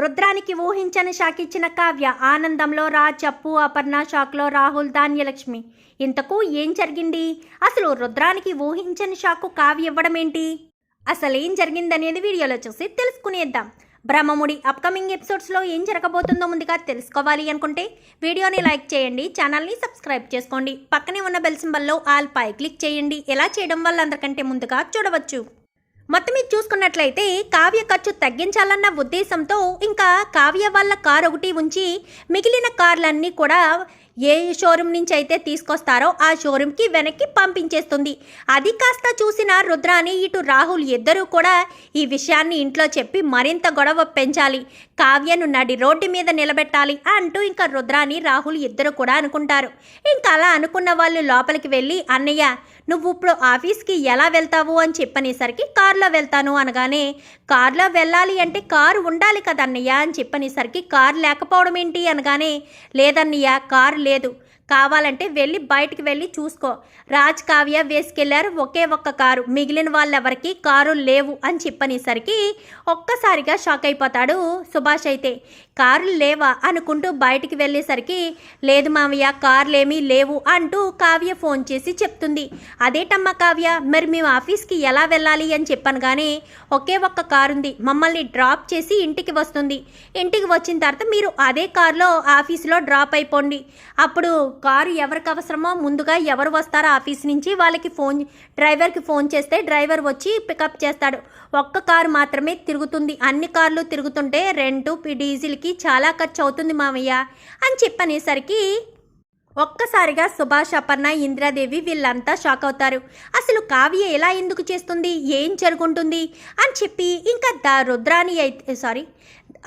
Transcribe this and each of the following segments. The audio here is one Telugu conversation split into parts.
రుద్రానికి ఊహించని షాక్ ఇచ్చిన కావ్య ఆనందంలో రా చప్పు అపర్ణ షాక్లో రాహుల్ ధాన్యలక్ష్మి. ఇంతకు ఏం జరిగింది? అసలు రుద్రానికి ఊహించని షాకు కావ్య ఇవ్వడం ఏంటి అసలు ఏం జరిగిందనేది వీడియోలో చూసి తెలుసుకునేద్దాం. బ్రహ్మముడి అప్కమింగ్ ఎపిసోడ్స్లో ఏం జరగబోతుందో ముందుగా తెలుసుకోవాలి అనుకుంటే వీడియోని లైక్ చేయండి ఛానల్ని సబ్స్క్రైబ్ చేసుకోండి. పక్కనే ఉన్న బెల్ సింబల్లో ఆల్ పై క్లిక్ చేయండి. ఎలా చేయడం వల్ల అందరికంటే ముందుగా చూడవచ్చు. మొత్తం మీద చూసుకున్నట్లయితే కావ్య ఖర్చు తగ్గించాలన్న ఉద్దేశంతో ఇంకా కావ్య వాళ్ళ కార్ ఒకటి ఉంచి మిగిలిన కార్లన్నీ కూడా ఏ షోరూమ్ నుంచి అయితే తీసుకొస్తారో ఆ షోరూమ్కి వెనక్కి పంపించేస్తుంది. అది కాస్త చూసిన రుద్రాని ఇటు రాహుల్ ఇద్దరూ కూడా ఈ విషయాన్ని ఇంట్లో చెప్పి మరింత గొడవ పెంచాలి. కావ్యను నడి రోడ్డు మీద నిలబెట్టాలి అంటూ ఇంకా రుద్రాని రాహుల్ ఇద్దరు కూడా అనుకుంటారు. ఇంకా అలా అనుకున్న వాళ్ళు లోపలికి వెళ్ళి అన్నయ్య నువ్వు ఇప్పుడు ఆఫీస్కి ఎలా వెళ్తావు? అని చెప్పనేసరికి కారులో వెళ్తాను అనగానే కారులో వెళ్ళాలి అంటే కారు ఉండాలి కదన్నయ్య? అని చెప్పనేసరికి కారు లేకపోవడం ఏంటి? అనగానే లేదన్నయ్య కారు లేదు. కావాలంటే వెళ్ళి బయటికి వెళ్ళి చూసుకో. రాజ్ కావ్య వేసుకెళ్ళారు. ఒకే ఒక్క కారు. మిగిలిన వాళ్ళెవరికి కారు లేవు అని చెప్పనేసరికి ఒక్కసారిగా షాక్ అయిపోతాడు సుభాష్ అయితే. కారులు లేవా అనుకుంటూ బయటికి వెళ్ళేసరికి లేదు మావయ్య కార్లేమీ లేవు అంటూ కావ్య ఫోన్ చేసి చెప్తుంది. అదేటమ్మా కావ్య మరి మేము ఆఫీస్కి ఎలా వెళ్ళాలి అని చెప్పాను కానీ ఒకే ఒక్క కారు ఉంది మమ్మల్ని డ్రాప్ చేసి ఇంటికి వస్తుంది. ఇంటికి వచ్చిన తర్వాత మీరు అదే కారులో ఆఫీస్లో డ్రాప్ అయిపోండి. అప్పుడు కారు ఎవరికి అవసరమో ముందుగా ఎవరు వస్తారో ఆఫీస్ నుంచి వాళ్ళకి ఫోన్ డ్రైవర్కి ఫోన్ చేస్తే డ్రైవర్ వచ్చి పికప్ చేస్తాడు. ఒక్క కారు మాత్రమే తిరుగుతుంది. అన్ని కార్లు తిరుగుతుంటే రెంటు డీజిల్కి చాలా ఖర్చు అవుతుంది మామయ్య అని చెప్పనేసరికి ఒక్కసారిగా సుభాష్ అపర్ణ ఇంద్రాదేవి వీళ్ళంతా షాక్ అవుతారు. అసలు కావ్య ఎలా ఎందుకు చేస్తుంది? ఏం జరుగుంటుంది? అని చెప్పి ఇంకా ద రుద్రాని అయితే సారీ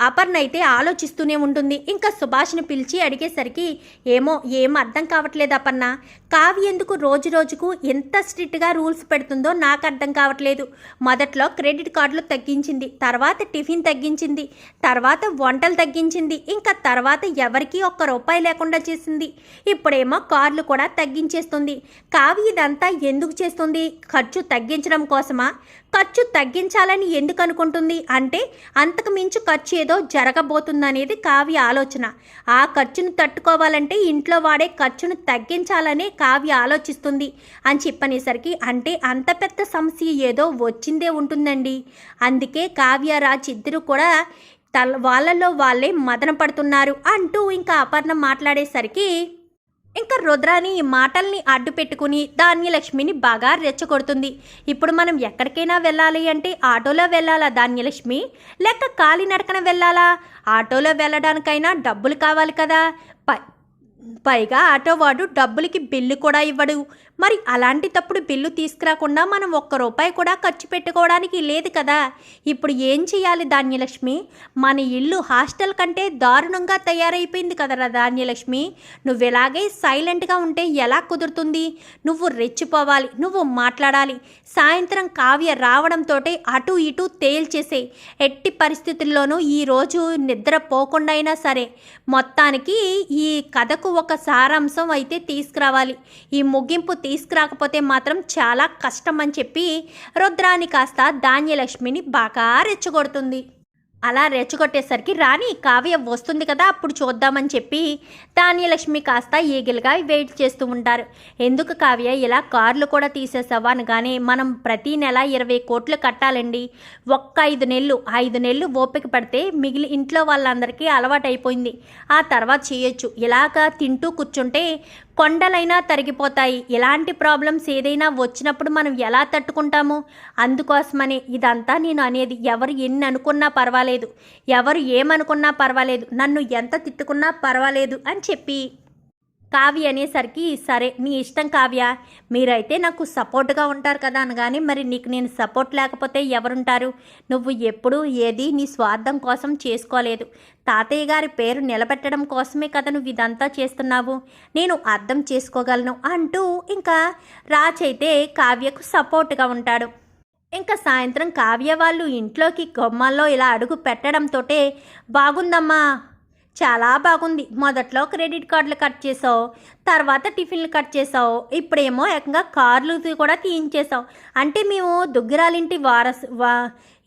అపర్ణ అయితే ఆలోచిస్తూనే ఉంటుంది. ఇంకా సుభాష్ని పిలిచి అడిగేసరికి ఏమో ఏం అర్థం కావట్లేదు అపర్ణ. కావ్య ఎందుకు రోజు రోజుకు ఎంత స్ట్రిక్ట్గా రూల్స్ పెడుతుందో నాకు అర్థం కావట్లేదు. మొదట్లో క్రెడిట్ కార్డులు తగ్గించింది తర్వాత టిఫిన్ తగ్గించింది తర్వాత వంటలు తగ్గించింది ఇంకా తర్వాత ఎవరికీ ఒక్క రూపాయి లేకుండా చేసింది. ఇప్పుడేమో కార్లు కూడా తగ్గించేస్తుంది. కావ్య ఇదంతా ఎందుకు చేస్తుంది? ఖర్చు తగ్గించడం కోసమా? ఖర్చు తగ్గించాలని ఎందుకు అనుకుంటుంది? అంటే అంతకు మించు ఖర్చు ఏదో జరగబోతుందనేది కావ్య ఆలోచన. ఆ ఖర్చును తట్టుకోవాలంటే ఇంట్లో వాడే ఖర్చును తగ్గించాలనే కావ్య ఆలోచిస్తుంది. అని చెప్పనేసరికి అంటే అంత పెద్ద సమస్య ఏదో వచ్చిందే ఉంటుందండి. అందుకే కావ్య రాజ్ ఇద్దరు కూడా తల వాళ్ళలో వాళ్ళే మదన పడుతున్నారు అంటూ ఇంకా అపర్ణ మాట్లాడేసరికి ఇంకా రుద్రాని ఈ మాటల్ని అడ్డు పెట్టుకుని ధాన్యలక్ష్మిని బాగా రెచ్చగొడుతుంది. ఇప్పుడు మనం ఎక్కడికైనా వెళ్ళాలి అంటే ఆటోలో వెళ్ళాలా ధాన్యలక్ష్మి? లేక కాలినడకన వెళ్ళాలా? ఆటోలో వెళ్ళడానికైనా డబ్బులు కావాలి కదా? పైగా ఆటోవాడు డబ్బులకి బిల్లు కూడా ఇవ్వడు. మరి అలాంటి తప్పుడు బిల్లు తీసుకురాకుండా మనం ఒక్క రూపాయి కూడా ఖర్చు పెట్టుకోవడానికి లేదు కదా. ఇప్పుడు ఏం చేయాలి ధాన్యలక్ష్మి? మన ఇల్లు హాస్టల్ కంటే దారుణంగా తయారైపోయింది కదరా ధాన్యలక్ష్మి. నువ్వు ఇలాగే సైలెంట్గా ఉంటే ఎలా కుదురుతుంది? నువ్వు రెచ్చిపోవాలి నువ్వు మాట్లాడాలి. సాయంత్రం కావ్య రావడంతో అటు ఇటు తేల్చేసే ఎట్టి పరిస్థితుల్లోనూ ఈరోజు నిద్రపోకుండా అయినా సరే మొత్తానికి ఈ కథకు ఒక సారాంశం అయితే తీసుకురావాలి. ఈ ముగింపు తీసుకురాకపోతే మాత్రం చాలా కష్టం అని చెప్పి రుద్రాని కాస్త ధాన్యలక్ష్మిని బాగా రెచ్చగొడుతుంది. అలా రెచ్చగొట్టేసరికి రాణి కావ్య వస్తుంది కదా అప్పుడు చూద్దామని చెప్పి ధాన్యలక్ష్మి కాస్త ఈగిల్గా వెయిట్ చేస్తూ ఉంటారు. ఎందుకు కావ్య ఇలా కార్లు కూడా తీసేసావా అనగానే మనం ప్రతి నెల ఇరవై కోట్లు కట్టాలండి. ఒక్క ఐదు నెలలు ఐదు నెలలు ఓపిక పడితే మిగిలి ఇంట్లో వాళ్ళందరికీ అలవాటైపోయింది. ఆ తర్వాత చేయొచ్చు. ఇలాగా తింటూ కూర్చుంటే కొండలైనా తరిగిపోతాయి. ఇలాంటి ప్రాబ్లమ్స్ ఏదైనా వచ్చినప్పుడు మనం ఎలా తట్టుకుంటాము? అందుకోసమని ఇదంతా నేను అనేది ఎవరు ఎన్ని అనుకున్నా పర్వాలేదు. ఎవరు ఏమనుకున్నా పర్వాలేదు. నన్ను ఎంత తిట్టుకున్నా పర్వాలేదు అని చెప్పి కావ్య అనేసరికి సరే నీ ఇష్టం కావ్య. మీరైతే నాకు సపోర్ట్గా ఉంటారు కదా అనగానే మరి నీకు నేను సపోర్ట్ లేకపోతే ఎవరుంటారు? నువ్వు ఎప్పుడు ఏది నీ స్వార్థం కోసం చేసుకోలేదు. తాతయ్య గారి పేరు నిలబెట్టడం కోసమే కదా నువ్వు ఇదంతా చేస్తున్నావు. నేను అర్థం చేసుకోగలను అంటూ ఇంకా రాజ్ అయితే కావ్యకు సపోర్ట్గా ఉంటాడు. ఇంకా సాయంత్రం కావ్య వాళ్ళు ఇంట్లోకి గొమ్మల్లో ఇలా అడుగు పెట్టడంతో బాగుందమ్మా. చాలా బాగుంది. మొదట్లో క్రెడిట్ కార్డులు కట్ చేసావు తర్వాత టిఫిన్లు కట్ చేసావు ఇప్పుడేమో ఏకంగా కార్లు కూడా తీయించేసావు. అంటే మేము దుగ్గిరాలింటి వారసు వా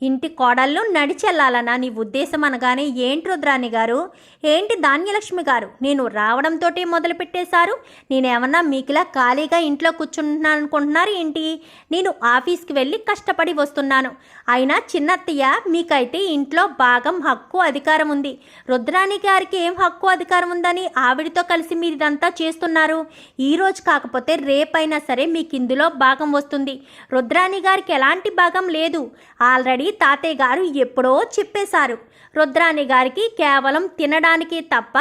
ఇంటి కోడళ్ళు నడిచెళ్ళాలనా నీ ఉద్దేశం అనగానే ఏంటి రుద్రాణి గారు? ఏంటి ధాన్యలక్ష్మి గారు? నేను రావడంతోటే మొదలు పెట్టేశారు నేనేమన్నా మీకులా ఖాళీగా ఇంట్లో కూర్చుంటున్నాను అనుకుంటున్నారు ఏంటి? నేను ఆఫీస్కి వెళ్ళి కష్టపడి వస్తున్నాను. అయినా చిన్నత్తయ్య మీకైతే ఇంట్లో భాగం హక్కు అధికారం ఉంది. రుద్రాణి గారికి ఏం హక్కు అధికారం ఉందని ఆవిడతో కలిసి మీరు ఇదంతా చేస్తున్నారు? ఈ రోజు కాకపోతే రేపైనా సరే మీకు ఇందులో భాగం వస్తుంది. రుద్రాణి గారికి ఎలాంటి భాగం లేదు. ఆల్రెడీ తాతయ్య గారు ఎప్పుడో చెప్పేశారు. రుద్రాణి గారికి కేవలం తినడానికి తప్ప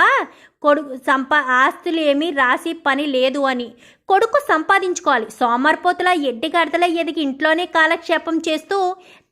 కొడుకు సంపా ఆస్తులు ఏమీ రాసి పని లేదు అని. కొడుకు సంపాదించుకోవాలి. సోమర్పోతుల ఎడ్డిగడతల ఎదిగి ఇంట్లోనే కాలక్షేపం చేస్తూ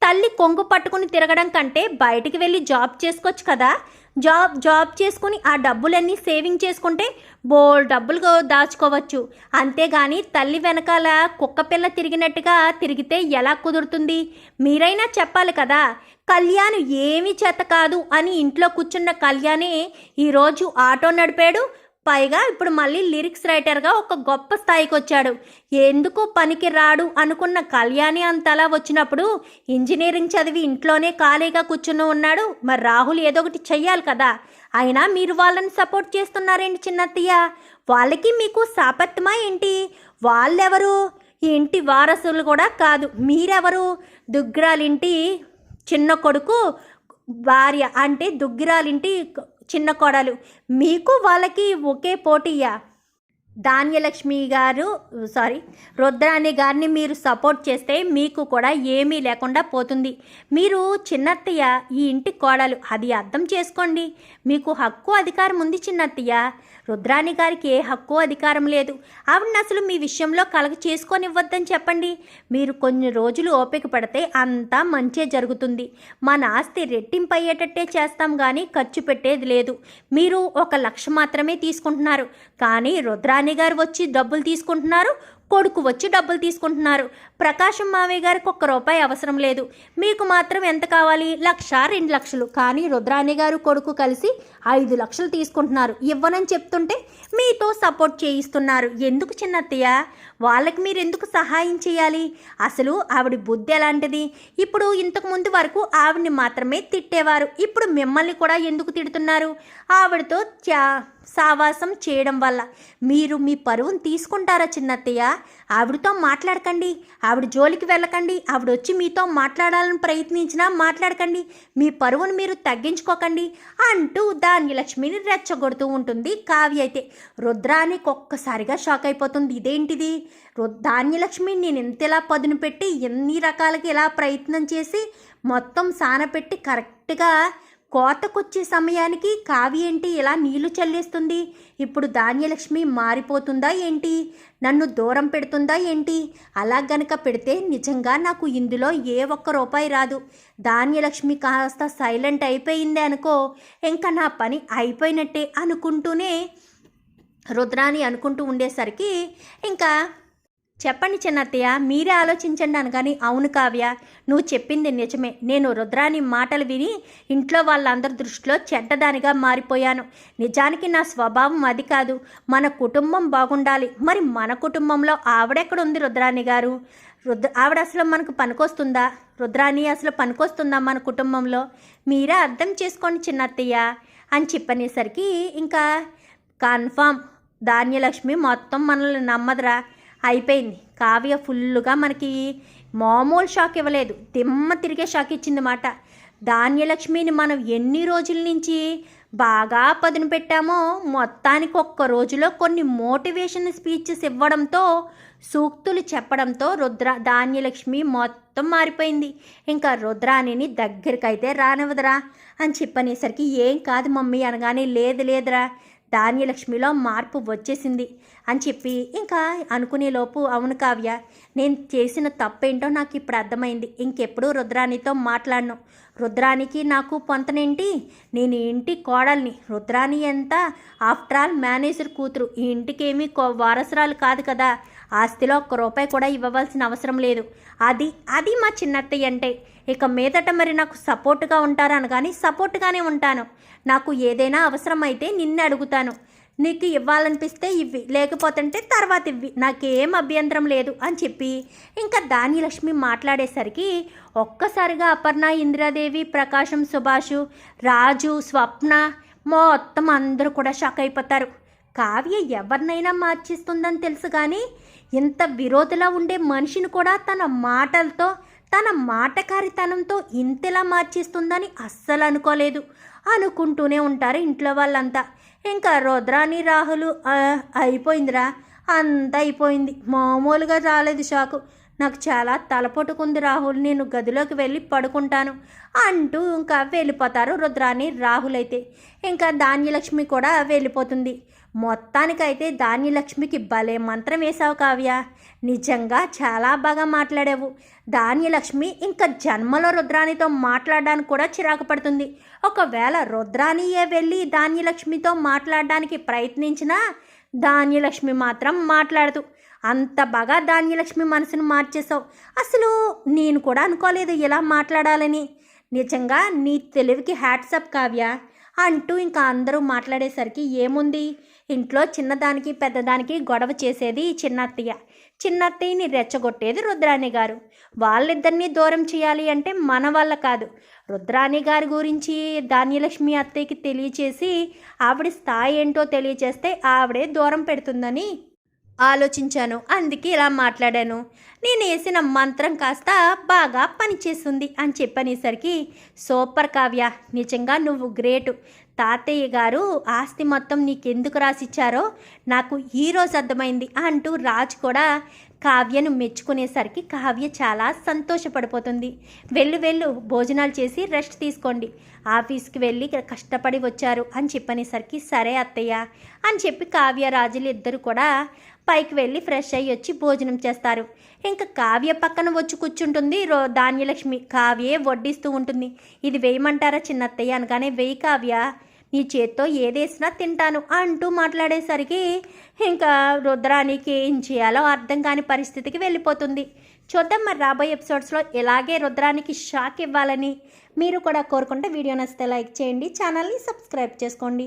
తల్లి కొంగు పట్టుకుని తిరగడం కంటే బయటికి వెళ్ళి జాబ్ చేసుకోవచ్చు కదా. జాబ్ జాబ్ చేసుకుని ఆ డబ్బులన్నీ సేవింగ్ చేసుకుంటే బోల్ డబ్బులు దాచుకోవచ్చు. అంతేగాని తల్లి వెనకాల కుక్కపిల్ల తిరిగినట్టుగా తిరిగితే ఎలా కుదురుతుంది? మీరైనా చెప్పాలి కదా కళ్యాణ్ ఏమీ చేత కాదు అని ఇంట్లో కూర్చున్న కళ్యాణే ఈరోజు ఆటో నడిపాడు పైగా ఇప్పుడు మళ్ళీ లిరిక్స్ రైటర్గా ఒక గొప్ప స్థాయికి వచ్చాడు ఎందుకు పనికి రాడు అనుకున్న కళ్యాణి అంతలా వచ్చినప్పుడు ఇంజనీరింగ్ చదివి ఇంట్లోనే ఖాళీగా కూర్చుని ఉన్నాడు. మరి రాహుల్ ఏదో ఒకటి చెయ్యాలి కదా. అయినా మీరు వాళ్ళని సపోర్ట్ చేస్తున్నారేంటి చిన్నత్తయ్య? వాళ్ళకి మీకు సాపత్యమా ఏంటి? వాళ్ళెవరు? ఇంటి వారసులు కూడా కాదు. మీరెవరు? దుగ్గరాలింటి చిన్న కొడుకు భార్య అంటే దుగ్గిరాలింటి చిన్న కోడలు. మీకు వాళ్ళకి ఒకే పోటీయా? ధాన్యలక్ష్మి గారు సారీ రుద్రాణి గారిని మీరు సపోర్ట్ చేస్తే మీకు కూడా ఏమీ లేకుండా పోతుంది. మీరు చిన్నత్తయ్య ఈ ఇంటి కోడలు. అది అర్థం చేసుకోండి. మీకు హక్కు అధికారం ఉంది చిన్నత్తయ్య. రుద్రాణి గారికి ఏ హక్కు అధికారం లేదు. ఆవిడని అసలు మీ విషయంలో కలగ చేసుకొనివ్వద్దని చెప్పండి. మీరు కొన్ని రోజులు ఓపిక పడితే అంతా మంచే జరుగుతుంది. మన ఆస్తి రెట్టింపు అయ్యేటట్టే చేస్తాం కానీ ఖర్చు పెట్టేది లేదు. మీరు ఒక లక్ష మాత్రమే తీసుకుంటున్నారు. కానీ రుద్రాణి గారు వచ్చి డబ్బులు తీసుకుంటున్నారు. కొడుకు వచ్చి డబ్బులు తీసుకుంటున్నారు. ప్రకాశం మావయ్య గారికి ఒక్క రూపాయి అవసరం లేదు. మీకు మాత్రం ఎంత కావాలి? లక్ష రెండు లక్షలు. కానీ రుద్రాణి గారు కొడుకు కలిసి ఐదు లక్షలు తీసుకుంటున్నారు. ఇవ్వనని చెప్తుంటే మీతో సపోర్ట్ చేయిస్తున్నారు. ఎందుకు చిన్నత్తయ్య? వాళ్ళకి మీరు ఎందుకు సహాయం చేయాలి? అసలు ఆవిడ బుద్ధి ఎలాంటిది? ఇప్పుడు ఇంతకు ముందు వరకు ఆవిడని మాత్రమే తిట్టేవారు. ఇప్పుడు మిమ్మల్ని కూడా ఎందుకు తిడుతున్నారు? ఆవిడతో చా సావాసం చేయడం వల్ల. మీరు మీ పరువును తీసుకుంటారా చిన్నత్తయ్య? ఆవిడతో మాట్లాడకండి. ఆవిడ జోలికి వెళ్ళకండి. ఆవిడ వచ్చి మీతో మాట్లాడాలని ప్రయత్నించినా మాట్లాడకండి. మీ పరువును మీరు తగ్గించుకోకండి అంటూ ధాన్యలక్ష్మిని రెచ్చగొడుతూ ఉంటుంది కావ్య అయితే. రుద్రానికి ఒక్కసారిగా షాక్ అయిపోతుంది. ఇదేంటిది? రు ధాన్యలక్ష్మి నేను ఎంతలా పదును పెట్టి ఎన్ని రకాలకి ఇలా ప్రయత్నం చేసి మొత్తం సానపెట్టి కరెక్ట్గా కోతకొచ్చే సమయానికి కావి ఏంటి ఇలా నీళ్ళు చల్లేస్తుంది? ఇప్పుడు ధాన్యలక్ష్మి మారిపోతుందా ఏంటి? నన్ను దూరం పెడుతుందా ఏంటి? అలా గనక పెడితే నిజంగా నాకు ఇందులో ఏ ఒక్క రూపాయి రాదు. ధాన్యలక్ష్మి కాస్త సైలెంట్ అయిపోయింది అనుకో ఇంకా నా పని అయిపోయినట్టే అనుకుంటూనే రుద్రాని అనుకుంటూ ఉండేసరికి ఇంకా చెప్పండి చిన్నత్తయ్య మీరే ఆలోచించండి అనగాని అవును కావ్య నువ్వు చెప్పింది నిజమే. నేను రుద్రాని మాటలు విని ఇంట్లో వాళ్ళందరి దృష్టిలో చెడ్డదానిగా మారిపోయాను. నిజానికి నా స్వభావం అది కాదు. మన కుటుంబం బాగుండాలి. మరి మన కుటుంబంలో ఆవిడెక్కడ ఉంది రుద్రాణి గారు? రుద్ర ఆవిడ అసలు మనకు పనికొస్తుందా? రుద్రాణి అసలు పనికొస్తుందా మన కుటుంబంలో? మీరే అర్థం చేసుకోండి చిన్నత్తయ్య అని చెప్పనేసరికి ఇంకా కన్ఫామ్. ధాన్యలక్ష్మి మొత్తం మనల్ని నమ్మదురా. అయిపోయింది. కావ్య ఫుల్గా మనకి మామూలు షాక్ ఇవ్వలేదు. దిమ్మ తిరిగే షాక్ ఇచ్చిందన్నమాట ధాన్యలక్ష్మిని మనం ఎన్ని రోజుల నుంచి బాగా పదును పెట్టామో మొత్తానికి ఒక్క రోజులో కొన్ని మోటివేషన్ స్పీచెస్ ఇవ్వడంతో సూక్తులు చెప్పడంతో రుద్ర ధాన్యలక్ష్మి మొత్తం మారిపోయింది. ఇంకా రుద్రాణిని దగ్గరికైతే రానివ్వదురా అని చెప్పనేసరికి ఏం కాదు మమ్మీ అనగానే లేదు లేదురా. ధాన్యలక్ష్మిలో మార్పు వచ్చేసింది అని చెప్పి ఇంకా అనుకునేలోపు అవును కావ్య నేను చేసిన తప్పేంటో నాకు ఇప్పుడు అర్థమైంది. ఇంకెప్పుడు రుద్రాణితో మాట్లాడను. రుద్రానికి నాకు పొంతనేంటి? నేను ఇంటి కోడల్ని. రుద్రాణి ఎంత ఆఫ్టర్ ఆల్ మేనేజర్ కూతురు. ఈ ఇంటికేమీ కో- వారసురాలు కాదు కదా. ఆస్తిలో ఒక్క రూపాయి కూడా ఇవ్వవలసిన అవసరం లేదు. అది అది మా చిన్నత్తయ్య అంటే. ఇక మీదట మరి నాకు సపోర్ట్గా ఉంటారని కానీ సపోర్ట్గానే ఉంటాను. నాకు ఏదైనా అవసరమైతే నిన్ను అడుగుతాను. నీకు ఇవ్వాలనిపిస్తే ఇవ్వి లేకపోతుంటే తర్వాత ఇవ్వి. నాకేం అభ్యంతరం లేదు అని చెప్పి ఇంకా దానిలక్ష్మి మాట్లాడేసరికి ఒక్కసారిగా అపర్ణ ఇందిరాదేవి ప్రకాశం సుభాషు రాజు స్వప్న మొత్తం అందరూ కూడా షాక్ అయిపోతారు. కావ్య ఎవరినైనా మార్చిస్తుందని తెలుసు కానీ ఇంత విరోధిలా ఉండే మనిషిని కూడా తన మాటలతో తన మాటకారితనంతో ఇంతలా మార్చేస్తుందని అస్సలు అనుకోలేదు. అనుకుంటూనే ఉంటారు ఇంట్లో వాళ్ళంతా. ఇంకా రుద్రాని రాహులు అయిపోయిందిరా. అంత అయిపోయింది. మామూలుగా రాలేదు షాకు. నాకు చాలా తలపొట్టుకుంది రాహుల్. నేను గదిలోకి వెళ్ళి పడుకుంటాను అంటూ ఇంకా వెళ్ళిపోతారు రుద్రాని రాహుల్ అయితే ఇంకా ధాన్యలక్ష్మి కూడా వెళ్ళిపోతుంది. మొత్తానికైతే ధాన్యలక్ష్మికి భలే మంత్రం వేశావు కావ్య. నిజంగా చాలా బాగా మాట్లాడావు. ధాన్యలక్ష్మి ఇంకా జన్మలో రుద్రాణితో మాట్లాడడానికి కూడా చిరాకు పడుతుంది. ఒకవేళ రుద్రాణియే వెళ్ళి ధాన్యలక్ష్మితో మాట్లాడడానికి ప్రయత్నించినా ధాన్యలక్ష్మి మాత్రం మాట్లాడదు. అంత బాగా ధాన్యలక్ష్మి మనసును మార్చేశావు. అసలు నేను కూడా అనుకోలేదు ఇలా మాట్లాడాలని. నిజంగా నీ తెలివికి హ్యాట్సప్ కావ్య. అంటూ ఇంకా అందరూ మాట్లాడేసరికి ఏముంది? ఇంట్లో చిన్నదానికి పెద్దదానికి గొడవ చేసేది ఈ చిన్నత్తయ్య చిన్నత్తయ్యని రెచ్చగొట్టేది రుద్రాణి గారు వాళ్ళిద్దరినీ దూరం చేయాలి అంటే మన వల్ల కాదు. రుద్రాణి గారి గురించి ధాన్యలక్ష్మి అత్తయ్యకి తెలియచేసి ఆవిడ స్థాయి ఏంటో తెలియచేస్తే ఆవిడే దూరం పెడుతుందని ఆలోచించాను. అందుకే ఇలా మాట్లాడాను. నేను వేసిన మంత్రం కాస్త బాగా పనిచేస్తుంది అని చెప్పనేసరికి సూపర్ కావ్య నిజంగా నువ్వు గ్రేటు. తాతయ్య గారు ఆస్తి మొత్తం నీకెందుకు రాసిచ్చారో నాకు ఈరోజు అర్థమైంది అంటూ రాజు కూడా కావ్యను మెచ్చుకునేసరికి కావ్య చాలా సంతోషపడిపోతుంది. వెళ్ళు వెళ్ళు భోజనాలు చేసి రెస్ట్ తీసుకోండి. ఆఫీస్కి వెళ్ళి కష్టపడి వచ్చారు అని చెప్పనేసరికి సరే అత్తయ్య అని చెప్పి కావ్య రాజులు ఇద్దరు కూడా పైకి వెళ్ళి ఫ్రెష్ అయ్యి వచ్చి భోజనం చేస్తారు. ఇంకా కావ్య పక్కన వచ్చి కూర్చుంటుంది. రో ధాన్యలక్ష్మి కావ్యే వడ్డిస్తూ ఉంటుంది. ఇది వేయమంటారా చిన్నత్తయ్య? అనగానే వేయి కావ్య నీ చేత్తో ఏదేసినా తింటాను అంటూ మాట్లాడేసరికి ఇంకా రుద్రానికి ఏం చేయాలో అర్థం కాని పరిస్థితికి వెళ్ళిపోతుంది. చూద్దాం మరి రాబోయే ఎపిసోడ్స్లో ఎలాగే రుద్రానికి షాక్ ఇవ్వాలని. మీరు కూడా కోరుకుంటే వీడియో నచ్చితే లైక్ చేయండి ఛానల్ని సబ్స్క్రైబ్ చేసుకోండి.